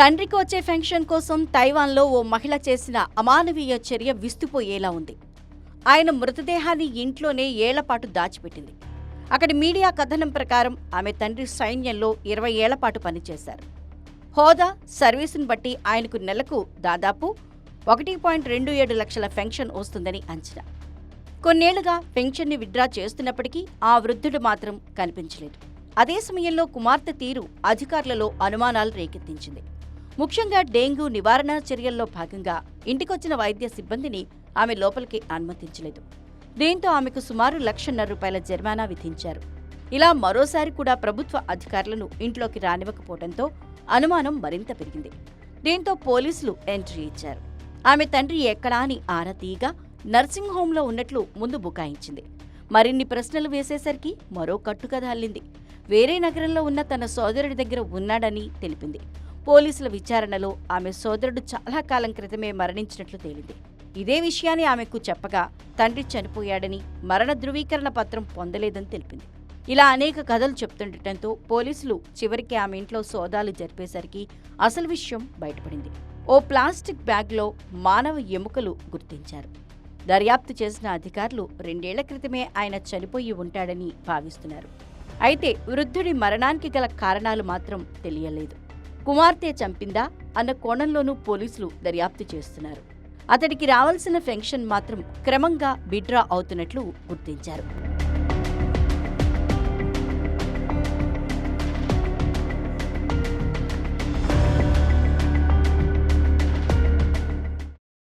తండ్రికి వచ్చే ఫెన్షన్ కోసం తైవాన్లో ఓ మహిళ చేసిన అమానవీయ చర్య విస్తుపోయేలా ఉంది. ఆయన మృతదేహాన్ని ఇంట్లోనే ఏళ్ళపాటు దాచిపెట్టింది. అక్కడి మీడియా కథనం ప్రకారం ఆమె తండ్రి సైన్యంలో ఇరవై ఏళ్ళపాటు పనిచేశారు. హోదా సర్వీసును బట్టి ఆయనకు నెలకు దాదాపు ఒకటి పాయింట్ రెండు ఏడు లక్షల పెన్షన్ వస్తుందని అంచనా. కొన్నేళ్ళుగా పెన్షన్ని విత్డ్రా చేస్తున్నప్పటికీ ఆ వృద్ధుడు మాత్రం కనిపించలేదు. అదే సమయంలో కుమార్తె తీరు అధికారులలో అనుమానాలు రేకెత్తించింది. ముఖ్యంగా డెంగ్యూ నివారణ చర్యల్లో భాగంగా ఇంటికొచ్చిన వైద్య సిబ్బందిని ఆమె లోపలికి అనుమతించలేదు. దీంతో ఆమెకు సుమారు లక్షన్నర రూపాయల జరిమానా విధించారు. ఇలా మరోసారి కూడా ప్రభుత్వ అధికారులను ఇంట్లోకి రానివ్వకపోవడంతో అనుమానం మరింత పెరిగింది. దీంతో పోలీసులు ఎంట్రీ ఇచ్చారు. ఆమె తండ్రి ఎక్కడా అని ఆరా తీయగా నర్సింగ్ హోంలో ఉన్నట్లు ముందు బుకాయించింది. మరిన్ని ప్రశ్నలు వేసేసరికి మరో కట్టుకథ అల్లింది. వేరే నగరంలో ఉన్న తన సోదరుడి దగ్గర ఉన్నాడని తెలిపింది. పోలీసుల విచారణలో ఆమె సోదరుడు చాలా కాలం క్రితమే మరణించినట్లు తేలింది. ఇదే విషయాన్ని ఆమెకు చెప్పగా తండ్రి చనిపోయాడని మరణ ధృవీకరణ పత్రం పొందలేదని తెలిపింది. ఇలా అనేక కథలు చెప్తుండటంతో పోలీసులు చివరికి ఆమె ఇంట్లో సోదాలు జరిపేసరికి అసలు విషయం బయటపడింది. ఓ ప్లాస్టిక్ బ్యాగ్లో మానవ ఎముకలు గుర్తించారు. దర్యాప్తు చేసిన అధికారులు రెండేళ్ళ క్రితమే ఆయన చనిపోయి ఉంటాడని భావిస్తున్నారు. అయితే వృద్ధుడి మరణానికి గల కారణాలు మాత్రం తెలియలేదు. కుమార్తె చంపిందా అన్న కోణంలోనూ పోలీసులు దర్యాప్తు చేస్తున్నారు. అతడికి రావాల్సిన పెన్షన్ మాత్రం క్రమంగా విడ్రా అవుతున్నట్లు గుర్తించారు.